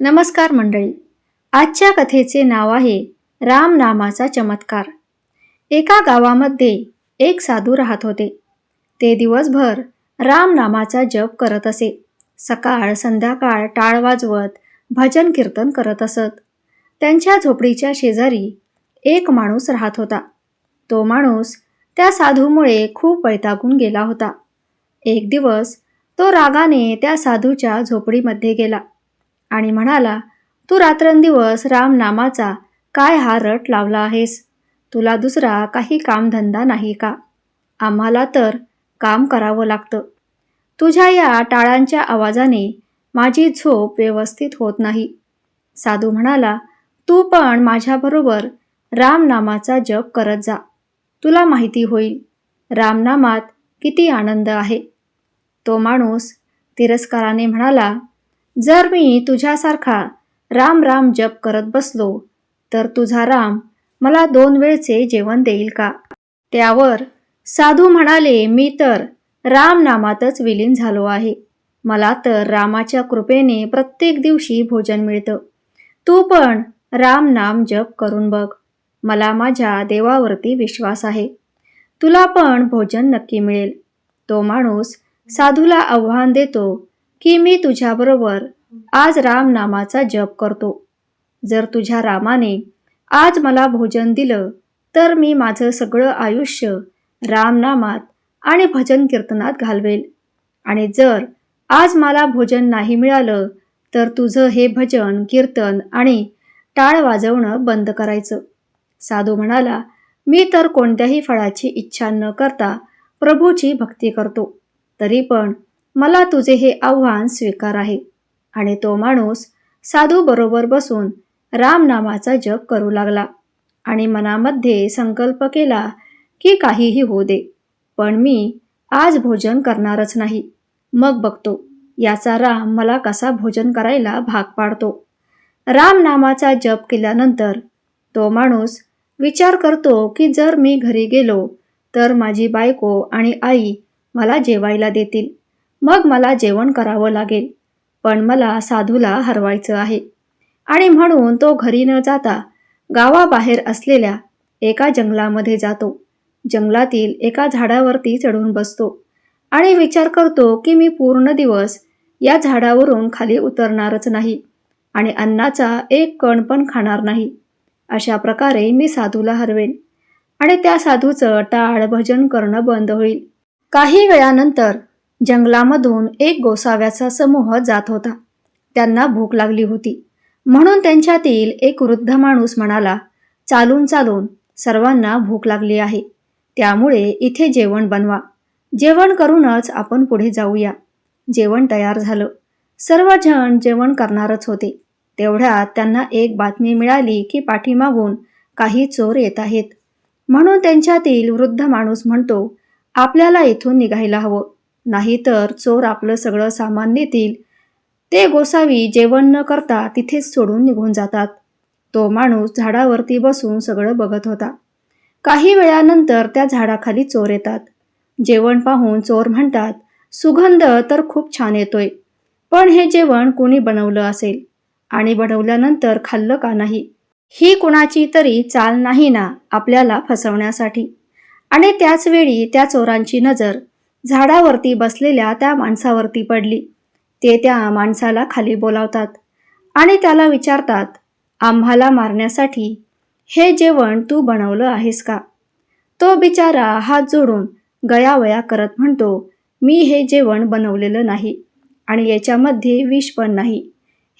नमस्कार मंडळी. आजच्या कथेचे नाव आहे राम नामाचा चमत्कार. एका गावामध्ये एक साधू राहत होते. ते दिवसभर राम नामाचा जप करत असे. सकाळ संध्याकाळ टाळ वाजवत भजन कीर्तन करत असत. त्यांच्या झोपडीच्या शेजारी एक माणूस राहत होता. तो माणूस त्या साधूमुळे खूप वैतागून गेला होता. एक दिवस तो रागाने त्या साधूच्या झोपडीमध्ये गेला. आणि म्हणाला तू रात्रंदिवस रामनामाचा काय हा रट लावला आहेस? तुला दुसरा काही कामधंदा नाही का? आम्हाला तर काम करावं लागतं. तुझ्या या टाळांच्या आवाजाने माझी झोप व्यवस्थित होत नाही. साधू म्हणाला तू पण माझ्याबरोबर रामनामाचा जप करत जा. तुला माहिती होईल रामनामात किती आनंद आहे. तो माणूस तिरस्काराने म्हणाला जर मी तुझ्यासारखा राम राम जप करत बसलो तर तुझा राम मला दोन वेळचे जेवण देईल का? त्यावर साधू म्हणाले मी तर राम नामातच विलीन झालो आहे. मला तर रामाच्या कृपेने प्रत्येक दिवशी भोजन मिळतं. तू पण राम नाम जप करून बघ. मला माझ्या देवावरती विश्वास आहे. तुला पण भोजन नक्की मिळेल. तो माणूस साधूला आव्हान देतो की मी तुझ्याबरोबर आज राम नामाचा जप करतो. जर तुझ्या रामाने आज मला भोजन दिलं तर मी माझं सगळं आयुष्य रामनामात आणि भजन कीर्तनात घालवेल. आणि जर आज मला भोजन नाही मिळालं तर तुझं हे भजन कीर्तन आणि टाळ वाजवणं बंद करायचं. साधू म्हणाला मी तर कोणत्याही फळाची इच्छा न करता प्रभूची भक्ती करतो. तरी पण मला तुझे हे आव्हान स्वीकार आहे. आणि तो माणूस साधू बरोबर बसून रामनामाचा जप करू लागला. आणि मनामध्ये संकल्प केला की काहीही होऊ दे पण मी आज भोजन करणारच नाही. मग बघतो याचा राम मला कसा भोजन करायला भाग पाडतो. रामनामाचा जप केल्यानंतर तो माणूस विचार करतो की जर मी घरी गेलो तर माझी बायको आणि आई मला जेवायला देतील. मग मला जेवण करावं लागेल. पण मला साधूला हरवायचं आहे. आणि म्हणून तो घरी न जाता गावाबाहेर असलेल्या एका जंगलामध्ये जातो. जंगलातील एका झाडावरती चढून बसतो. आणि विचार करतो की मी पूर्ण दिवस या झाडावरून खाली उतरणारच नाही. आणि अन्नाचा एक कण पण खाणार नाही. अशा प्रकारे मी साधूला हरवेन. आणि त्या साधूचं टाळ भजन करणं बंद होईल. काही वेळानंतर जंगलामधून एक गोसाव्याचा समूह जात होता. त्यांना भूक लागली होती. म्हणून त्यांच्यातील एक वृद्ध माणूस म्हणाला चालून चालून सर्वांना भूक लागली आहे. त्यामुळे इथे जेवण बनवा. जेवण करूनच आपण पुढे जाऊया. जेवण तयार झालं. सर्वजण जेवण करणारच होते. तेवढ्यात त्यांना एक बातमी मिळाली की पाठीमागून काही चोर येत आहेत. म्हणून त्यांच्यातील वृद्ध माणूस म्हणतो आपल्याला इथून निघायला हवं. नाहीतर चोर आपलं सगळं सामान नेतील. ते गोसावी जेवण न करता तिथेच सोडून निघून जातात. तो माणूस झाडावरती बसून सगळं बघत होता. काही वेळानंतर त्या झाडाखाली चोर येतात. जेवण पाहून चोर म्हणतात सुगंध तर खूप छान येतोय पण हे जेवण कुणी बनवलं असेल? आणि बनवल्यानंतर खाल्लं का नाही? ही कुणाची तरी चाल नाही ना आपल्याला फसवण्यासाठी. आणि त्याचवेळी त्या चोरांची नजर झाडावरती बसलेल्या त्या माणसावरती पडली. ते त्या माणसाला खाली बोलावतात आणि त्याला विचारतात आम्हाला मारण्यासाठी हे जेवण तू बनवलं आहेस का? तो बिचारा हात जोडून गयावया करत म्हणतो मी हे जेवण बनवलेलं नाही आणि याच्यामध्ये विष पण नाही.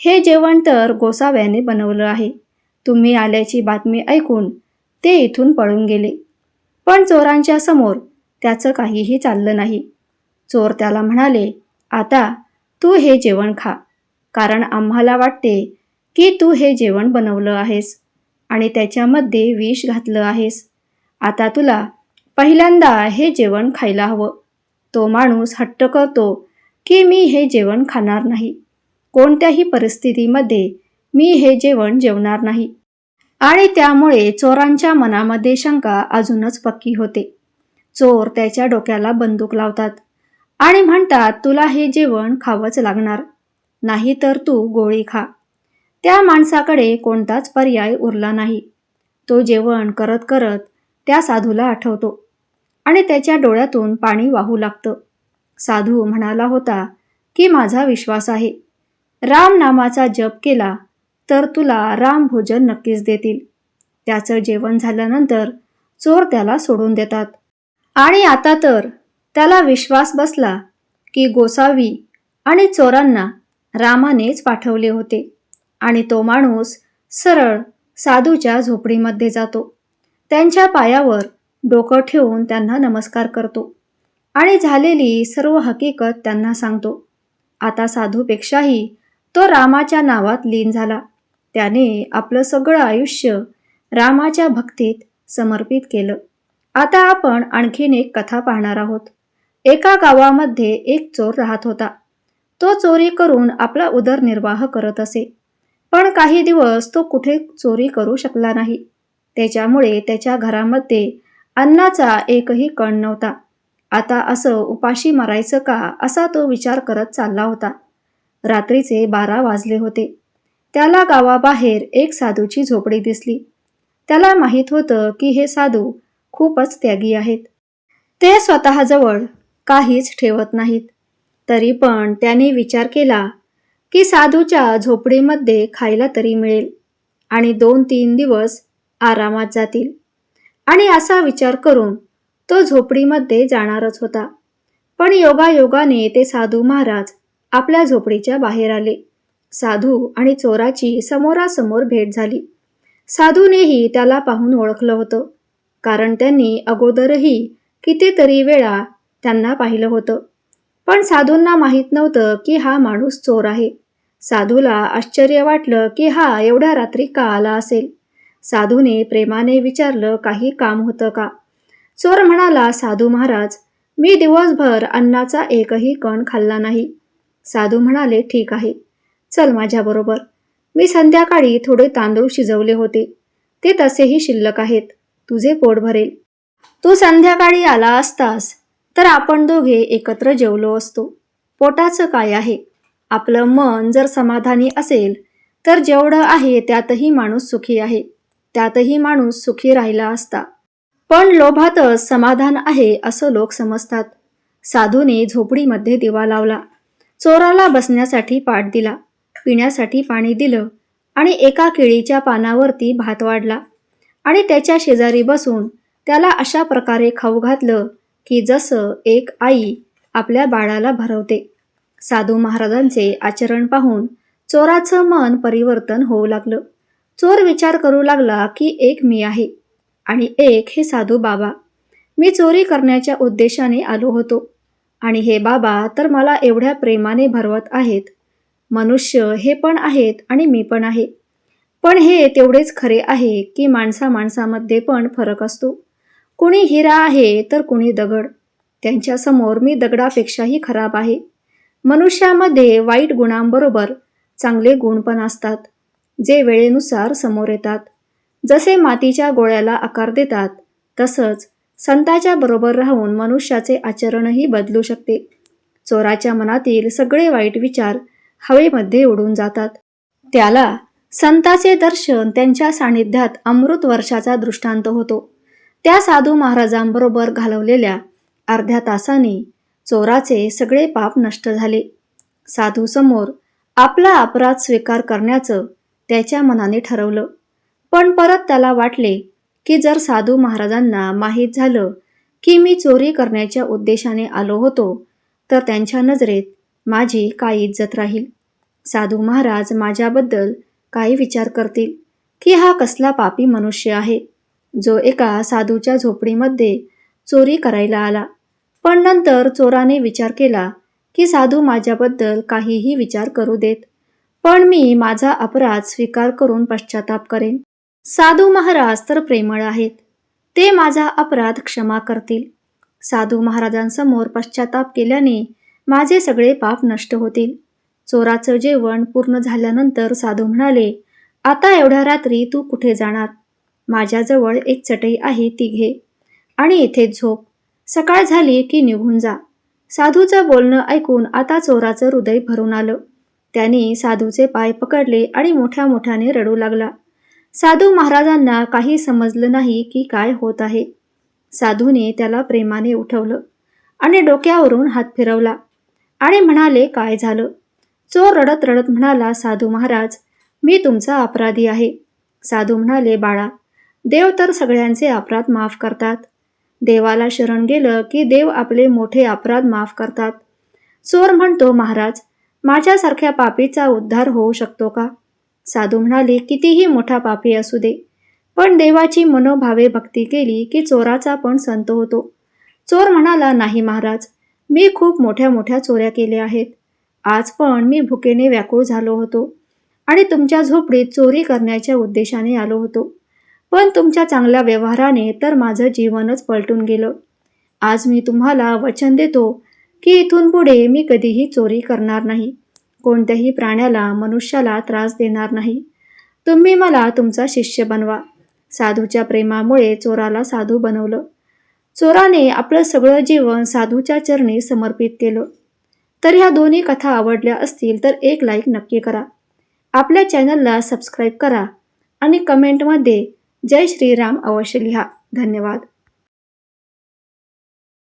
हे जेवण तर गोसाव्याने बनवलं आहे. तुम्ही आल्याची बातमी ऐकून ते इथून पळून गेले. पण चोरांच्या समोर त्याचं काहीही चाललं नाही. चोर त्याला म्हणाले आता तू हे जेवण खा. कारण आम्हाला वाटते की तू हे जेवण बनवलं आहेस आणि त्याच्यामध्ये विष घातलं आहेस. आता तुला पहिल्यांदा हे जेवण खायला हवं. तो माणूस हट्ट करतो की मी हे जेवण खाणार नाही. कोणत्याही परिस्थितीमध्ये मी हे जेवण जेवणार नाही. आणि त्यामुळे चोरांच्या मनामध्ये शंका अजूनच पक्की होते. चोर त्याच्या डोक्याला बंदूक लावतात आणि म्हणतात तुला हे जेवण खावंच लागणार. नाही तर तू गोळी खा. त्या माणसाकडे कोणताच पर्याय उरला नाही. तो जेवण करत करत त्या साधूला आठवतो आणि त्याच्या डोळ्यातून पाणी वाहू लागतं. साधू म्हणाला होता की माझा विश्वास आहे. राम नामाचा जप केला तर तुला राम भोजन नक्कीच देतील. त्याचं जेवण झाल्यानंतर चोर त्याला सोडून देतात. आणि आता तर त्याला विश्वास बसला की गोसावी आणि चोरांना रामानेच पाठवले होते. आणि तो माणूस सरळ साधूच्या झोपडीमध्ये जातो. त्यांच्या पायावर डोकं ठेवून त्यांना नमस्कार करतो. आणि झालेली सर्व हकीकत त्यांना सांगतो. आता साधूपेक्षाही तो रामाच्या नावात लीन झाला. त्याने आपलं सगळं आयुष्य रामाच्या भक्तीत समर्पित केलं. आता आपण आणखीन एक कथा पाहणार आहोत. एका गावामध्ये एक चोर राहत होता. तो चोरी करून आपला उदरनिर्वाह करत असे. पण काही दिवस तो कुठे चोरी करू शकला नाही. त्याच्यामुळे त्याच्या घरामध्ये अन्नाचा एकही कण नव्हता. आता असं उपाशी मारायचं का असा तो विचार करत चालला होता. रात्रीचे बारा वाजले होते. त्याला गावाबाहेर एक साधूची झोपडी दिसली. त्याला माहीत होतं की हे साधू खूपच त्यागी आहेत. ते स्वतःजवळ काहीच ठेवत नाहीत. तरी पण त्याने विचार केला की साधूच्या झोपडीमध्ये खायला तरी मिळेल आणि दोन तीन दिवस आरामात जातील. आणि असा विचार करून तो झोपडीमध्ये जाणारच होता. पण योगायोगाने ते साधू महाराज आपल्या झोपडीच्या बाहेर आले. साधू आणि चोराची समोरासमोर भेट झाली. साधूनेही त्याला पाहून ओळखलं होतं. कारण त्यांनी अगोदरही कितीतरी वेळा त्यांना पाहिलं होतं. पण साधूंना माहीत नव्हतं की हा माणूस चोर आहे. साधूला आश्चर्य वाटलं की हा एवढ्या रात्री का आला असेल. साधूने प्रेमाने विचारलं काही काम होतं का? चोर म्हणाला साधू महाराज मी दिवसभर अन्नाचा एकही कण खाल्ला नाही. साधू म्हणाले ठीक आहे. चल माझ्याबरोबर मी संध्याकाळी थोडे तांदूळ शिजवले होते. ते तसेही शिल्लक आहेत. तुझे पोट भरेल. तू संध्याकाळी आला असतास तर आपण दोघे एकत्र जेवलो असतो. पोटाचं काय आहे? आपलं मन जर समाधानी असेल तर जेवढं आहे त्यातही माणूस सुखी आहे. त्यातही माणूस सुखी राहिला असता. पण लोभातच समाधान आहे असं लोक समजतात. साधूने झोपडीमध्ये दिवा लावला. चोराला बसण्यासाठी पाठ दिला. पिण्यासाठी पाणी दिलं आणि एका केळीच्या पानावरती भात वाढला. आणि त्याच्या शेजारी बसून त्याला अशा प्रकारे खाऊ घातलं की जसं एक आई आपल्या बाळाला भरवते. साधू महाराजांचे आचरण पाहून चोराचं मन परिवर्तन होऊ लागलं. चोर विचार करू लागला की एक मी आहे आणि एक हे साधू बाबा. मी चोरी करण्याच्या उद्देशाने आलो होतो. आणि हे बाबा तर मला एवढ्या प्रेमाने भरवत आहेत. मनुष्य हे पण आहेत आणि मी पण आहे. पण हे तेवढेच खरे आहे की माणसा माणसामध्ये पण फरक असतो. कुणी हिरा आहे तर कुणी दगड. त्यांच्यासमोर मी दगडापेक्षाही खराब आहे. मनुष्यामध्ये वाईट गुणांबरोबर चांगले गुण पण असतात जे वेळेनुसार समोर येतात. जसे मातीच्या गोळ्याला आकार देतात तसंच संताच्या बरोबर राहून मनुष्याचे आचरणही बदलू शकते. चोराच्या मनातील सगळे वाईट विचार हवेमध्ये उडून जातात. त्याला संताचे दर्शन त्यांच्या सानिध्यात अमृत वर्षाचा दृष्टांत होतो. त्या साधू महाराजांबरोबर घालवलेल्या अर्ध्या तासाने चोराचे सगळे पाप नष्ट झाले. साधूसमोर आपला अपराध स्वीकार करण्याचं त्याच्या मनाने ठरवलं. पण परत त्याला वाटले की जर साधू महाराजांना माहीत झालं की मी चोरी करण्याच्या उद्देशाने आलो होतो तर त्यांच्या नजरेत माझी काय इज्जत राहील? साधू महाराज माझ्याबद्दल काही विचार करतील की हा कसला पापी मनुष्य आहे जो एका साधूच्या झोपडीमध्ये चोरी करायला आला. पण नंतर चोराने विचार केला की साधू माझ्याबद्दल काहीही विचार करू देत पण मी माझा अपराध स्वीकार करून पश्चाताप करेन. साधू महाराज तर प्रेमळ आहेत ते माझा अपराध क्षमा करतील. साधू महाराजांसमोर पश्चाताप केल्याने माझे सगळे पाप नष्ट होतील. चोराचं जेवण पूर्ण झाल्यानंतर साधू म्हणाले आता एवढ्या रात्री तू कुठे जाणार? माझ्याजवळ एक चटई आहे ती घे आणि इथे झोप. सकाळ झाली की निघून जा. साधूचं बोलणं ऐकून आता चोराचं हृदय भरून आलं. त्याने साधूचे पाय पकडले आणि मोठ्या मोठ्याने रडू लागला. साधू महाराजांना काही समजलं नाही की काय होत आहे. साधूने त्याला प्रेमाने उठवलं आणि डोक्यावरून हात फिरवला आणि म्हणाले काय झालं? चोर रडत रडत म्हणाला साधू महाराज मी तुमचा अपराधी आहे. साधू म्हणाले बाळा देव तर सगळ्यांचे अपराध माफ करतात. देवाला शरण गेलं की देव आपले मोठे अपराध माफ करतात. चोर म्हणतो महाराज माझ्यासारख्या पापीचा उद्धार होऊ शकतो का? साधू म्हणाले कितीही मोठा पापी असू दे पण देवाची मनोभावे भक्ती केली की चोराचा पण संत होतो. चोर म्हणाला नाही महाराज मी खूप मोठ्या मोठ्या चोऱ्या केल्या आहेत. आज पण मी भुकेने व्याकुळ झालो होतो आणि तुमच्या झोपडीत चोरी करण्याच्या उद्देशाने आलो होतो. पण तुमच्या चांगल्या व्यवहाराने तर माझं जीवनच पलटून गेलं. आज मी तुम्हाला वचन देतो की इथून पुढे मी कधीही चोरी करणार नाही. कोणत्याही प्राण्याला मनुष्याला त्रास देणार नाही. तुम्ही मला तुमचा शिष्य बनवा. साधूच्या प्रेमामुळे चोराला साधू बनवलं. चोराने आपलं सगळं जीवन साधूच्या चरणी समर्पित केलं. तर ह्या दोन्ही कथा आवडल्या असतील तर एक लाईक नक्की करा. आपल्या चॅनलला सबस्क्राईब करा आणि कमेंटमध्ये जय श्रीराम अवश्य लिहा. धन्यवाद.